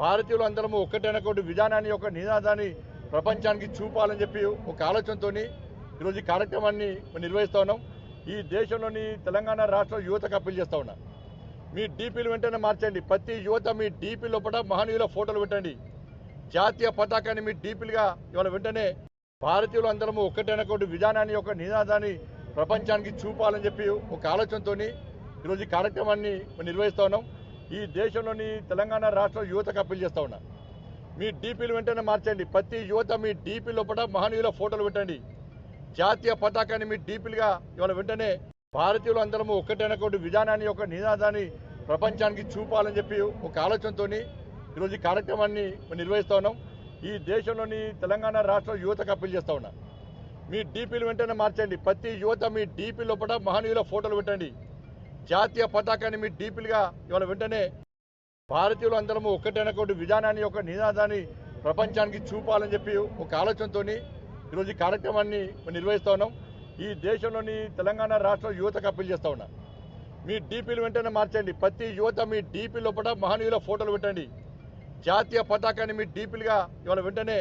భారతీయులు అందరము ఒక్కటైనటువంటి విధానాన్ని ఒక నినాదాన్ని ప్రపంచానికి చూపాలని చెప్పి ఒక ఆలోచనతో ఈరోజు ఈ కార్యక్రమాన్ని నిర్వహిస్తూ ఉన్నాం. ఈ దేశంలోని తెలంగాణ రాష్ట్ర యువతకు అప్పీల్ చేస్తూ ఉన్నా. మీ డీపీలు వెంటనే మార్చండి. ప్రతి యువత మీ డీపీ లోపల మహనీయుల ఫోటోలు పెట్టండి. జాతీయ పతాకాన్ని మీ డీపీలుగా ఇవాళ వెంటనే భారతీయులు అందరము ఒక్కటైనటువంటి విధానాన్ని ఒక నినాదాన్ని ప్రపంచానికి చూపాలని చెప్పి ఒక ఆలోచనతో ఈరోజు ఈ కార్యక్రమాన్ని నిర్వహిస్తూ ఉన్నాం. ఈ దేశంలోని తెలంగాణ రాష్ట్ర యువతకు అప్పీల్ చేస్తా ఉన్నా. మీ డీపీలు వెంటనే మార్చండి. ప్రతి యువత మీ డీపీ లోపల మహనీయుల ఫోటోలు పెట్టండి. జాతీయ పతాకాన్ని మీ డీపీలుగా ఇవాళ వెంటనే భారతీయులు అందరము ఒకటైనటువంటి విధానాన్ని ఒక నినాదాన్ని ప్రపంచానికి చూపాలని చెప్పి ఒక ఆలోచనతో ఈరోజు ఈ కార్యక్రమాన్ని నిర్వహిస్తా ఉన్నాం. ఈ దేశంలోని తెలంగాణ రాష్ట్ర యువతకు అప్పీల్ చేస్తా ఉన్నా. మీ డీపీలు వెంటనే మార్చండి. ప్రతి యువత మీ డీపీ లోపల మహనీయుల ఫోటోలు పెట్టండి. జాతీయ పతాకాన్ని మీ డీపీలుగా ఇవాళ వెంటనే భారతీయులు అందరము ఒక్కటైనటువంటి విధానాన్ని ఒక నినాదాన్ని ప్రపంచానికి చూపాలని చెప్పి ఒక ఆలోచనతో ఈరోజు ఈ కార్యక్రమాన్ని నిర్వహిస్తూ ఉన్నాం. ఈ దేశంలోని తెలంగాణ రాష్ట్ర యువతకు అప్పీల్ చేస్తూ ఉన్నా. మీ డీపీలు వెంటనే మార్చండి. ప్రతి యువత మీ డీపీ లోపల మహనీయుల ఫోటోలు పెట్టండి. జాతీయ పతాకాన్ని మీ డీపీలుగా ఇవాళ వెంటనే